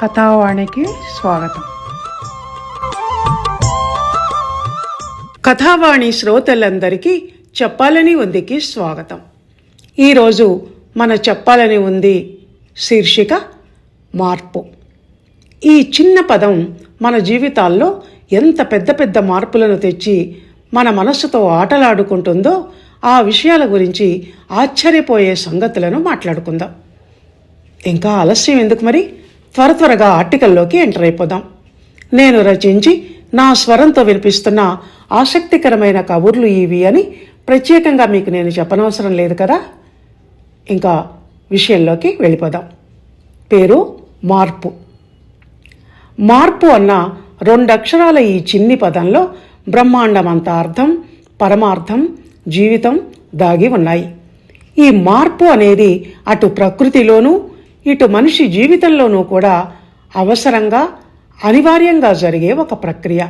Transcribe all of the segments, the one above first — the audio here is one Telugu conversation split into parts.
కథావాణికి స్వాగతం. కథావాణి శ్రోతలందరికీ చెప్పాలని ఉందికి స్వాగతం. ఈరోజు మన చెప్పాలని ఉంది శీర్షిక మార్పు. ఈ చిన్న పదం మన జీవితాల్లో ఎంత పెద్ద పెద్ద మార్పులను తెచ్చి మన మనస్సుతో ఆటలాడుకుంటుందో ఆ విషయాల గురించి ఆశ్చర్యపోయే సంగతులను మాట్లాడుకుందాం. ఇంకా ఆలస్యం ఎందుకు మరి? త్వర త్వరగా ఆర్టికల్లోకి ఎంటర్ అయిపోదాం. నేను రచించి నా స్వరంతో వినిపిస్తున్న ఆసక్తికరమైన కబుర్లు ఇవి అని ప్రత్యేకంగా మీకు నేను చెప్పనవసరం లేదు కదా? ఇంకా విషయంలోకి వెళ్ళిపోదాం. పేరు మార్పు. మార్పు అన్న రెండు అక్షరాల ఈ చిన్ని పదంలో బ్రహ్మాండమంత అర్థం పరమార్థం జీవితం దాగి ఉన్నాయి. ఈ మార్పు అనేది అటు ప్రకృతిలోనూ ఇటు మనిషి జీవితంలోనూ కూడా అవసరంగా అనివార్యంగా జరిగే ఒక ప్రక్రియ.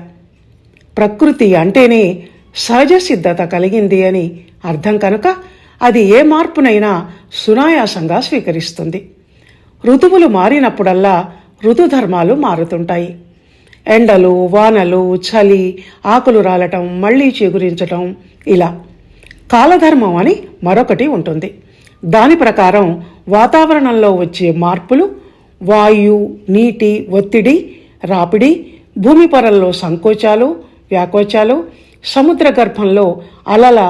ప్రకృతి అంటేనే సహజ సిద్ధత కలిగింది అని అర్థం కనుక అది ఏ మార్పునైనా సునాయాసంగా స్వీకరిస్తుంది. ఋతువులు మారినప్పుడల్లా ఋతుధర్మాలు మారుతుంటాయి. ఎండలు వానలు చలి ఆకులు రాలటం మళ్ళీ చిగురించటం ఇలా. కాలధర్మం అని మరొకటి ఉంటుంది. దాని ప్రకారం వాతావరణంలో వచ్చే మార్పులు వాయు నీటి ఒత్తిడి రాపిడి భూమి పొరల్లో సంకోచాలు వ్యాకోచాలు సముద్ర గర్భంలో అలల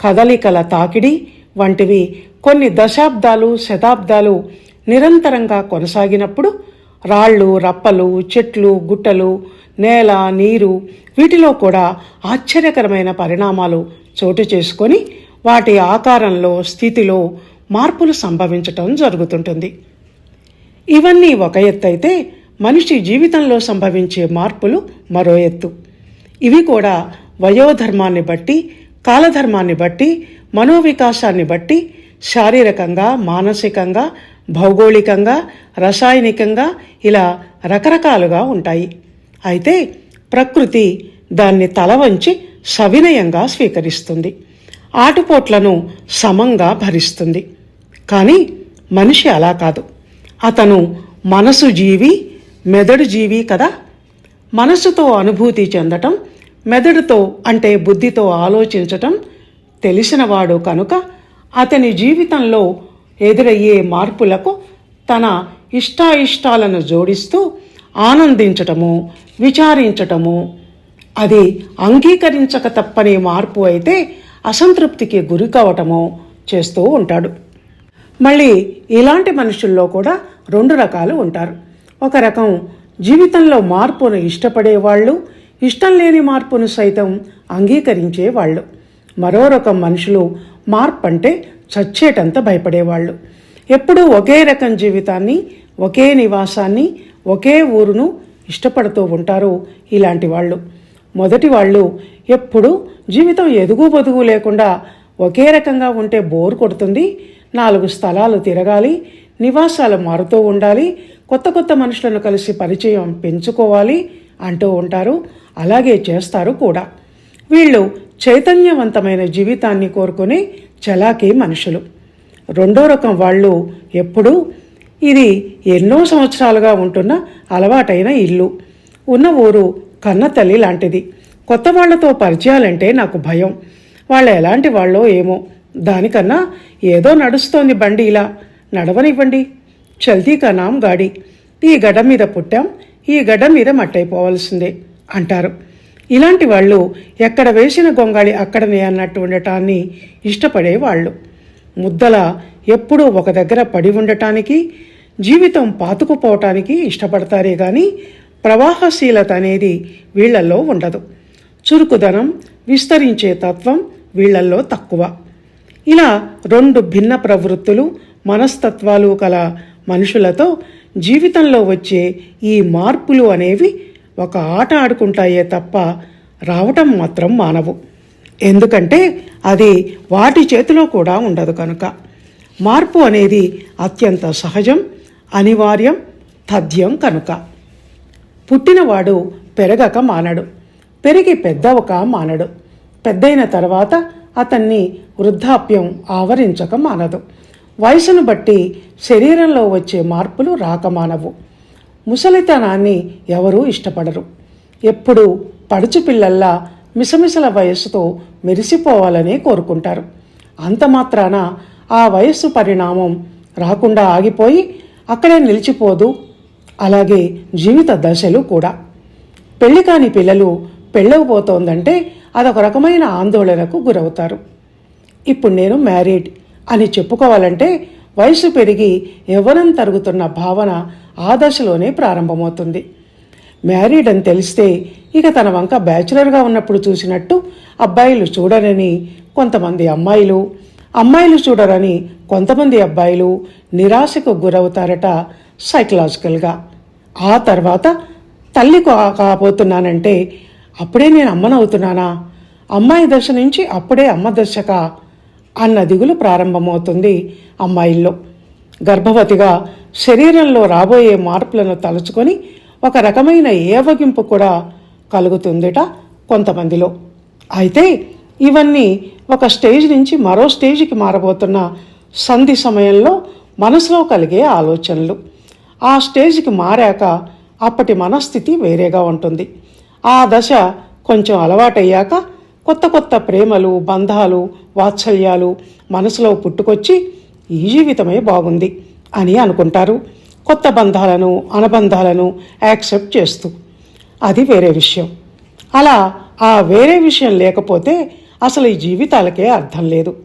కదలికల తాకిడి వంటివి కొన్ని దశాబ్దాలు శతాబ్దాలు నిరంతరంగా కొనసాగినప్పుడు రాళ్ళు రప్పలు చెట్లు గుట్టలు నేల నీరు వీటిలో కూడా ఆశ్చర్యకరమైన పరిణామాలు చోటు చేసుకొని వాటి ఆకారంలో స్థితిలో మార్పులు సంభవించటం జరుగుతుంటుంది. ఇవన్నీ ఒక ఎత్తు అయితే మనిషి జీవితంలో సంభవించే మార్పులు మరో ఎత్తు. ఇవి కూడా వయోధర్మాన్ని బట్టి కాలధర్మాన్ని బట్టి మనోవికాసాన్ని బట్టి శారీరకంగా మానసికంగా భౌగోళికంగా రసాయనికంగా ఇలా రకరకాలుగా ఉంటాయి. అయితే ప్రకృతి దాన్ని తల వంచి సవినయంగా స్వీకరిస్తుంది. ఆటుపోట్లను సమంగా భరిస్తుంది. కానీ మనిషి అలా కాదు. అతను మనసు జీవి మెదడు జీవి కదా. మనసుతో అనుభూతి చెందటం మెదడుతో అంటే బుద్ధితో ఆలోచించటం తెలిసినవాడు కనుక అతని జీవితంలో ఎదురయ్యే మార్పులకు తన ఇష్టాయిష్టాలను జోడిస్తూ ఆనందించటము విచారించటము అది అంగీకరించక తప్పని మార్పు అయితే అసంతృప్తికి గురికవటము చేస్తూ ఉంటాడు. మళ్ళీ ఇలాంటి మనుషుల్లో కూడా రెండు రకాలు ఉంటారు. ఒక రకం జీవితంలో మార్పును ఇష్టపడేవాళ్ళు ఇష్టం లేని మార్పును సైతం అంగీకరించే వాళ్ళు. మరో రకం మనుషులు మార్పు అంటే చచ్చేటంత భయపడేవాళ్ళు. ఎప్పుడూ ఒకే రకం జీవితాన్ని ఒకే నివాసాన్ని ఒకే ఊరును ఇష్టపడుతూ ఉంటారు ఇలాంటి వాళ్ళు. మొదటి వాళ్ళు ఎప్పుడూ జీవితం ఎదుగు బొదుగు లేకుండా ఒకే రకంగా ఉంటే బోర్ కొడుతుంది నాలుగు స్థలాలు తిరగాలి నివాసాలు మారుతూ ఉండాలి కొత్త కొత్త మనుషులను కలిసి పరిచయం పెంచుకోవాలి అంటూ ఉంటారు. అలాగే చేస్తారు కూడా. వీళ్ళు చైతన్యవంతమైన జీవితాన్ని కోరుకునే చలాకీ మనుషులు. రెండో రకం వాళ్ళు ఎప్పుడూ ఇది ఎన్నో సంవత్సరాలుగా ఉంటున్న అలవాటైన ఇల్లు. ఉన్న ఊరు కన్న తల్లి లాంటిది. కొత్త వాళ్ళతో పరిచయాలంటే నాకు భయం. వాళ్ళు ఎలాంటి వాళ్ళో ఏమో. దానికన్నా ఏదో నడుస్తోంది బండి ఇలా. నడవనివ్వండి. చల్తీ కనాం గాడి. ఈ గడ్డ మీద పుట్టాం. ఈ గడ్డ మీద మట్టయిపోవాల్సిందే అంటారు. ఇలాంటి వాళ్ళు ఎక్కడ వేసిన గొంగాళి అక్కడనే అన్నట్టు ఉండటాన్ని ఇష్టపడే వాళ్ళు. ముద్దల ఎప్పుడూ ఒక దగ్గర పడి ఉండటానికి జీవితం పాతుకుపోవటానికి ఇష్టపడతారే కానీ ప్రవాహశీలత అనేది వీళ్ళల్లో ఉండదు. చురుకుదనం విస్తరించే తత్వం వీళ్ళల్లో తక్కువ. ఇలా రెండు భిన్న ప్రవృత్తులు మనస్తత్వాలు కల మనుషులతో జీవితంలో వచ్చే ఈ మార్పులు అనేవి ఒక ఆట ఆడుకుంటాయే తప్ప రావటం మాత్రం మానవు. ఎందుకంటే అది వాటి చేతిలో కూడా ఉండదు కనుక. మార్పు అనేది అత్యంత సహజం అనివార్యం తథ్యం కనుక. పుట్టినవాడు పెరగక మానడు. పెరిగి పెద్దవక మానడు. పెద్దయిన తర్వాత అతన్ని వృద్ధాప్యం ఆవరించక మానదు. వయసును బట్టి శరీరంలో వచ్చే మార్పులు రాకమానవు ముసలితనాన్ని ఎవరూ ఇష్టపడరు. ఎప్పుడు పడుచు పిల్లల్లా మిసమిసల వయస్సుతో మెరిసిపోవాలని కోరుకుంటారు. అంత మాత్రాన ఆ వయస్సు పరిణామం రాకుండా ఆగిపోయి అక్కడే నిలిచిపోదు. అలాగే జీవిత దశలు కూడా. పెళ్ళి కాని పిల్లలు పెళ్ళవబోతోందంటే అదొక రకమైన ఆందోళనకు గురవుతారు. ఇప్పుడు నేను మ్యారీడ్ అని చెప్పుకోవాలంటే వయసు పెరిగి యవ్వనం తరుగుతున్న భావన ఆ దశలోనే ప్రారంభమవుతుంది. మ్యారీడ్ అని తెలిస్తే ఇక తన వంక బ్యాచులర్గా ఉన్నప్పుడు చూసినట్టు అబ్బాయిలు చూడరని కొంతమంది అమ్మాయిలు అమ్మాయిలు చూడరని కొంతమంది అబ్బాయిలు నిరాశకు గురవుతారట సైకలాజికల్గా. ఆ తర్వాత తల్లి కా- కాబోతున్నానంటే అప్పుడే నేను అమ్మనవుతున్నానా? అమ్మాయి దశ నుంచి అప్పుడే అమ్మ దశకా? అన్న దిగులు ప్రారంభమవుతుంది అమ్మాయిల్లో. గర్భవతిగా శరీరంలో రాబోయే మార్పులను తలుచుకొని ఒక రకమైన ఏవగింపు కూడా కలుగుతుందిట కొంతమందిలో. అయితే ఇవన్నీ ఒక స్టేజ్ నుంచి మరో స్టేజ్కి మారబోతున్న సంధి సమయంలో మనసులో కలిగే ఆలోచనలు. ఆ స్టేజ్కి మారాక అప్పటి మనస్థితి వేరేగా ఉంటుంది. ఆ దశ కొంచెం అలవాటయ్యాక కొత్త కొత్త ప్రేమలు బంధాలు వాత్సల్యాలు మనసులో పుట్టుకొచ్చి ఈ జీవితమే బాగుంది అని అనుకుంటారు. కొత్త బంధాలను అనుబంధాలను యాక్సెప్ట్ చేస్తూ. అది వేరే విషయం. అలా ఆ వేరే విషయం లేకపోతే అసలు ఈ జీవితాలకే అర్థం లేదు.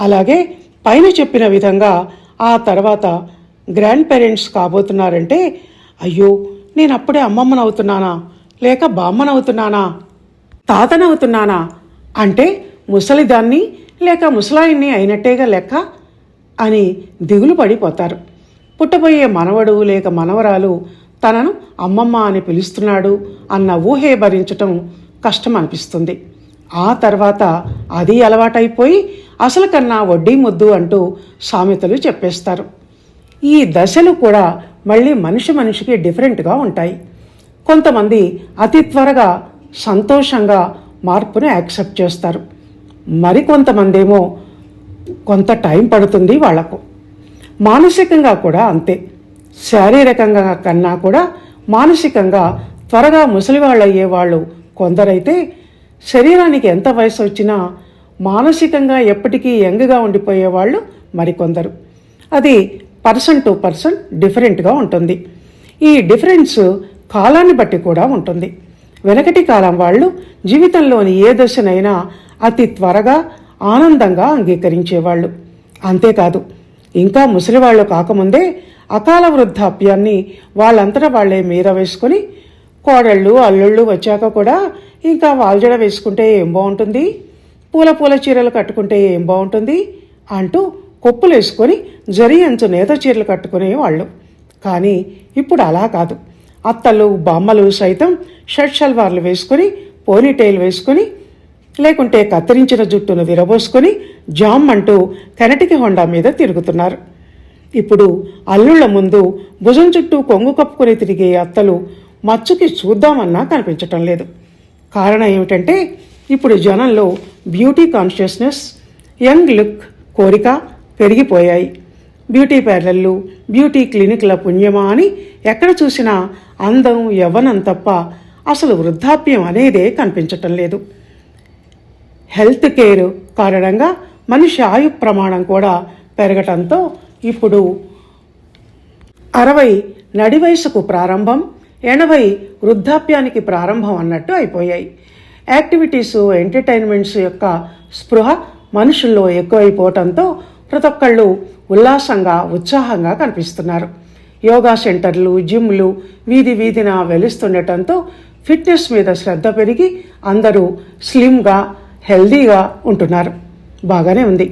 అలాగే పైన చెప్పిన విధంగా ఆ తర్వాత గ్రాండ్ పేరెంట్స్ కాబోతున్నారంటే అయ్యో నేను అప్పుడే అమ్మమ్మనవుతున్నానా? లేక బామ్మనవుతున్నానా? తాతనవుతున్నానా? అంటే ముసలిదాన్ని లేక ముసలాయిని అయినట్టేగా లెక్క? అని దిగులు పడిపోతారు. పుట్టబోయే మనవడు లేక మనవరాలు తనను అమ్మమ్మ అని పిలుస్తున్నాడు అన్న ఊహే భరించటం కష్టం అనిపిస్తుంది ఆ తర్వాత అది అలవాటైపోయి అసలు కన్నా వడ్డీ ముద్దు అంటూ సామెతలు చెప్పేస్తారు. ఈ దశలు కూడా మళ్ళీ మనిషి మనిషికి డిఫరెంట్గా ఉంటాయి. కొంతమంది అతి త్వరగా సంతోషంగా మార్పును యాక్సెప్ట్ చేస్తారు. మరికొంతమంది ఏమో కొంత టైం పడుతుంది వాళ్ళకు. మానసికంగా కూడా అంతే. శారీరకంగా కన్నా కూడా మానసికంగా త్వరగా ముసలివాళ్ళు అయ్యేవాళ్ళు కొందరైతే శరీరానికి ఎంత వయసు వచ్చినా మానసికంగా ఎప్పటికీ యంగ్గా ఉండిపోయేవాళ్ళు మరికొందరు. అది పర్సన్ టు పర్సన్ డిఫరెంట్గా ఉంటుంది. ఈ డిఫరెన్స్ కాలాన్ని బట్టి కూడా ఉంటుంది. వెనకటి కాలం వాళ్ళు జీవితంలోని ఏ దశనైనా అతి త్వరగా ఆనందంగా అంగీకరించేవాళ్ళు. అంతేకాదు ఇంకా ముసలివాళ్ళు కాకముందే అకాల వృద్ధాప్యాన్ని వాళ్ళంతటా వాళ్ళే మీద వేసుకొని కోడళ్ళు అల్లుళ్ళు వచ్చాక కూడా ఇంకా వాల్జడ వేసుకుంటే ఏం బాగుంటుంది పూల పూల చీరలు కట్టుకుంటే ఏం బాగుంటుంది అంటూ కొప్పులు వేసుకొని జరి అంచు నేత చీరలు కట్టుకునే వాళ్ళు. కానీ ఇప్పుడు అలా కాదు. అత్తలు బామ్మలు సైతం షర్ట్ షల్వార్లు వేసుకొని పోనీటైల్ వేసుకొని లేకుంటే కత్తిరించిన జుట్టును విరబోసుకొని జామ్ అంటూ కెనటికి హొండా మీద తిరుగుతున్నారు. ఇప్పుడు అల్లుళ్ళ ముందు భుజం చుట్టూ కొంగు కప్పుకొని తిరిగే అత్తలు మచ్చుకి చూద్దామన్నా కనిపించటం లేదు. కారణం ఏమిటంటే ఇప్పుడు జనంలో బ్యూటీ కాన్షియస్నెస్ యంగ్ లుక్ కోరిక పెరిగిపోయాయి. బ్యూటీ పార్లర్లు బ్యూటీ క్లినిక్ల పుణ్యమా అని ఎక్కడ చూసినా అందం యవ్వనం తప్ప అసలు వృద్ధాప్యం అనేదే కనిపించటం లేదు. హెల్త్ కేర్ కారణంగా మనిషి ఆయు ప్రమాణం కూడా పెరగటంతో ఇప్పుడు అరవై నడి వయసుకు ప్రారంభం ఎనభై వృద్ధాప్యానికి ప్రారంభం అన్నట్టు అయిపోయాయి. యాక్టివిటీస్ ఎంటర్టైన్మెంట్స్ యొక్క స్పృహ మనుషుల్లో ఎక్కువైపోవటంతో ప్రతి ఒక్కళ్ళు ఉల్లాసంగా ఉత్సాహంగా కనిపిస్తున్నారు. యోగా సెంటర్లు జిమ్లు వీధి వీధిన వెలుస్తుండటంతో ఫిట్నెస్ మీద శ్రద్ధ పెరిగి అందరూ స్లిమ్గా హెల్దీగా ఉంటున్నారు. బాగానే ఉంది.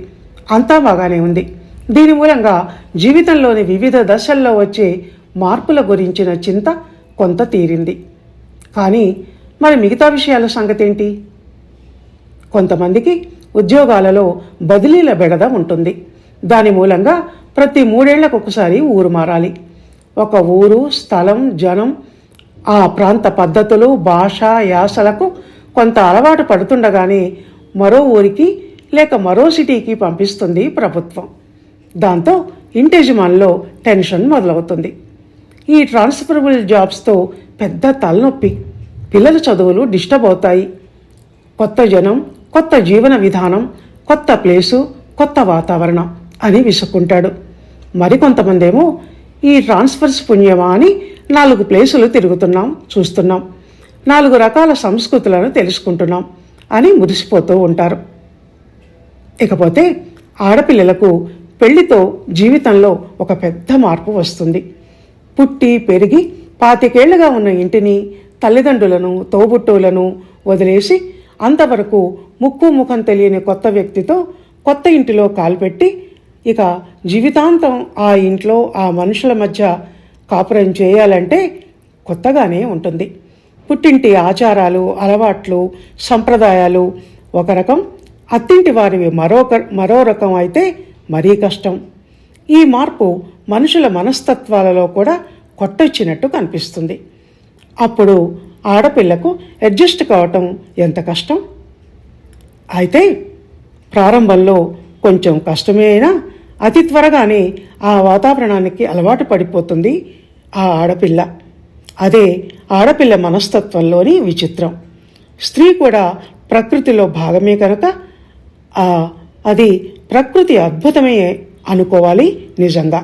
అంతా బాగానే ఉంది. దీని మూలంగా జీవితంలోని వివిధ దశల్లో వచ్చే మార్పుల గురించిన చింత కొంత తీరింది. కానీ మరి మిగతా విషయాల సంగతేంటి? కొంతమందికి ఉద్యోగాలలో బదిలీల బెడద ఉంటుంది. దాని మూలంగా ప్రతి మూడేళ్ళకు ఒకసారి ఊరు మారాలి. ఒక ఊరు స్థలం జనం ఆ ప్రాంత పద్ధతులు భాష యాసలకు కొంత అలవాటు పడుతుండగానే మరో ఊరికి లేక మరో సిటీకి పంపిస్తుంది ప్రభుత్వం. దాంతో ఇంటెజిమాన్లో టెన్షన్ మొదలవుతుంది. ఈ ట్రాన్స్ఫరబుల్ జాబ్స్తో పెద్ద తలనొప్పి. పిల్లల చదువులు డిస్టర్బ్ అవుతాయి. కొత్త జనం కొత్త జీవన విధానం కొత్త ప్లేసు కొత్త వాతావరణం అని విసుక్కుంటాడు. మరికొంతమందేమో ఈ ట్రాన్స్ఫర్స్ పుణ్యమా అని నాలుగు ప్లేసులు తిరుగుతున్నాం చూస్తున్నాం. నాలుగు రకాల సంస్కృతులను తెలుసుకుంటున్నాం అని మురిసిపోతూ ఉంటారు. ఇకపోతే ఆడపిల్లలకు పెళ్ళితో జీవితంలో ఒక పెద్ద మార్పు వస్తుంది. పుట్టి పెరిగి పాతికేళ్ళుగా ఉన్న ఇంటిని తల్లిదండ్రులను తోబుట్టువులను వదిలేసి అంతవరకు ముక్కు ముఖం తెలియని కొత్త వ్యక్తితో కొత్త ఇంటిలో కాల్పెట్టి ఇక జీవితాంతం ఆ ఇంట్లో ఆ మనుషుల మధ్య కాపురం చేయాలంటే కొత్తగానే ఉంటుంది. పుట్టింటి ఆచారాలు అలవాట్లు సంప్రదాయాలు ఒక రకం అత్తింటి వారివి మరొక మరో రకం అయితే మరీ కష్టం. ఈ మార్పు మనుషుల మనస్తత్వాలలో కూడా కొట్టొచ్చినట్టు కనిపిస్తుంది. అప్పుడు ఆడపిల్లకు అడ్జస్ట్ కావటం ఎంత కష్టం? అయితే ప్రారంభంలో కొంచెం కష్టమే అయినా అతి త్వరగానే ఆ వాతావరణానికి అలవాటు పడిపోతుంది ఆ ఆడపిల్ల. అదే ఆడపిల్ల మనస్తత్వంలోని విచిత్రం. స్త్రీ కూడా ప్రకృతిలో భాగమే కనుక అది ప్రకృతి అద్భుతమే అనుకోవాలి నిజంగా.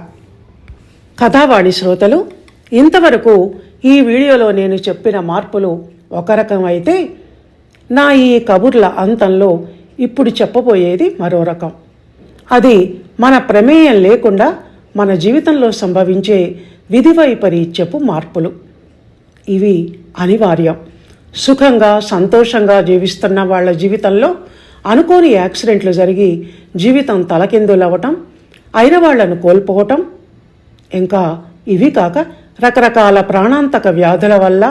కథావాణి శ్రోతలు ఇంతవరకు ఈ వీడియోలో నేను చెప్పిన మార్పులు ఒక రకం అయితే నా ఈ కబుర్ల అంతంలో ఇప్పుడు చెప్పబోయేది మరో రకం. అది మన ప్రమేయం లేకుండా మన జీవితంలో సంభవించే విధి వైపరీత్యపు మార్పులు. ఇవి అనివార్యం. సుఖంగా సంతోషంగా జీవిస్తున్న వాళ్ళ జీవితంలో అనుకోని యాక్సిడెంట్లు జరిగి జీవితం తలకిందులవ్వటం అయిన వాళ్ళను కోల్పోవటం ఇంకా ఇవి కాక రకరకాల ప్రాణాంతక వ్యాధుల వల్ల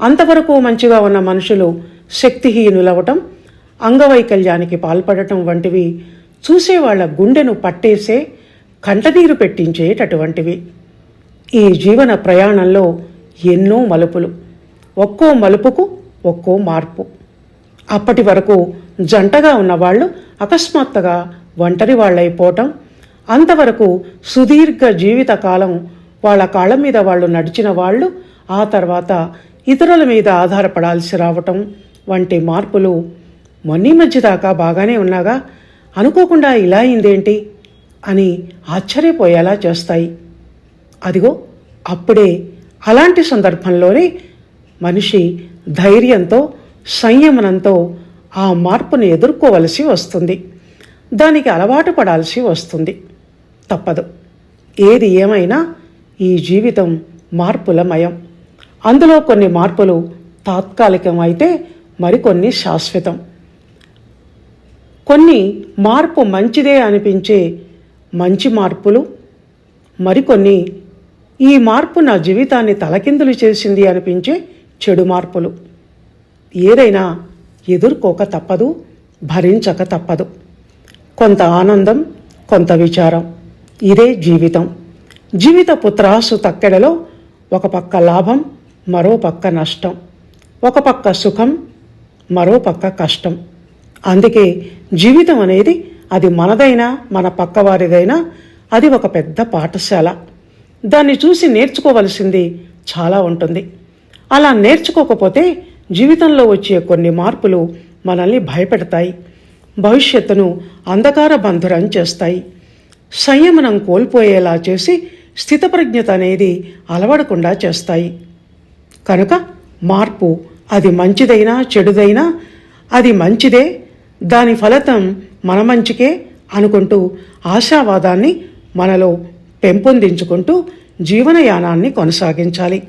అంతవరకు మంచిగా ఉన్న మనుషులు శక్తిహీనులవటం అంగవైకల్యానికి పాల్పడటం వంటివి చూసేవాళ్ళ గుండెను పట్టేసే కంటనీరు పెట్టించేటటువంటివి. ఈ జీవన ప్రయాణంలో ఎన్నో మలుపులు. ఒక్కో మలుపుకు ఒక్కో మార్పు. అప్పటి వరకు జంటగా ఉన్నవాళ్ళు అకస్మాత్తుగా ఒంటరి వాళ్ళైపోవటం అంతవరకు సుదీర్ఘ జీవితకాలం వాళ్ళ కాళ్ళ మీద వాళ్ళు నడిచిన వాళ్ళు ఆ తర్వాత ఇతరుల మీద ఆధారపడాల్సి రావటం వంటి మార్పులు మొన్నీ మధ్య దాకా బాగానే ఉన్నాగా. అనుకోకుండా ఇలా అయిందేంటి అని ఆశ్చర్యపోయేలా చేస్తాయి. అదిగో అప్పుడే అలాంటి సందర్భంలోనే మనిషి ధైర్యంతో సంయమనంతో ఆ మార్పును ఎదుర్కోవలసి వస్తుంది. దానికి అలవాటు పడాల్సి వస్తుంది. తప్పదు. ఏది ఏమైనా ఈ జీవితం మార్పులమయం. అందులో కొన్ని మార్పులు తాత్కాలికం అయితే మరికొన్ని శాశ్వతం. కొన్ని మార్పు మంచిదే అనిపించే మంచి మార్పులు మరికొన్ని ఈ మార్పు నా జీవితాన్ని తలకిందులు చేసింది అనిపించే చెడు మార్పులు. ఏదైనా ఎదుర్కోక తప్పదు భరించక తప్పదు. కొంత ఆనందం కొంత విచారం. ఇదే జీవితం. జీవిత పుత్రాసు తక్కెడలో ఒక పక్క లాభం మరో పక్క నష్టం. ఒక పక్క సుఖం మరో పక్క కష్టం. అందుకే జీవితం అనేది అది మనదైనా మన పక్కవారిదైనా అది ఒక పెద్ద పాఠశాల. దాన్ని చూసి నేర్చుకోవలసింది చాలా ఉంటుంది. అలా నేర్చుకోకపోతే జీవితంలో వచ్చే కొన్ని మార్పులు మనల్ని భయపెడతాయి. భవిష్యత్తును అంధకార బంధురం చేస్తాయి. సంయమనం కోల్పోయేలా చేసి స్థితప్రజ్ఞత అనేది అలవడకుండా చేస్తాయి. కనుక మార్పు అది మంచిదైనా చెడుదైనా అది మంచిదే దాని ఫలితం మన మంచికే అనుకుంటూ ఆశావాదాన్ని మనలో పెంపొందించుకుంటూ జీవనయానాన్ని కొనసాగించాలి.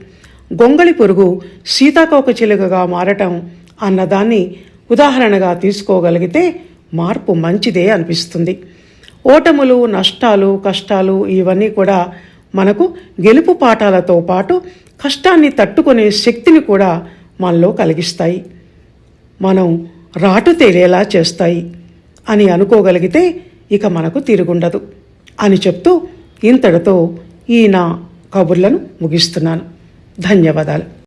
గొంగళి పురుగు సీతాకోక చిలుకగా మారటం అన్నదాన్ని ఉదాహరణగా తీసుకోగలిగితే మార్పు మంచిదే అనిపిస్తుంది. ఓటములు నష్టాలు కష్టాలు ఇవన్నీ కూడా మనకు గెలుపు పాఠాలతో పాటు కష్టాన్ని తట్టుకునే శక్తిని కూడా మనలో కలిగిస్తాయి. మనం రాటు తేలేలా చేస్తాయి అని అనుకోగలిగితే ఇక మనకు తిరుగుండదు అని చెప్తూ ఇంతటితో ఈ నా కబుర్లను ముగిస్తున్నాను. ధన్యవాదాలు.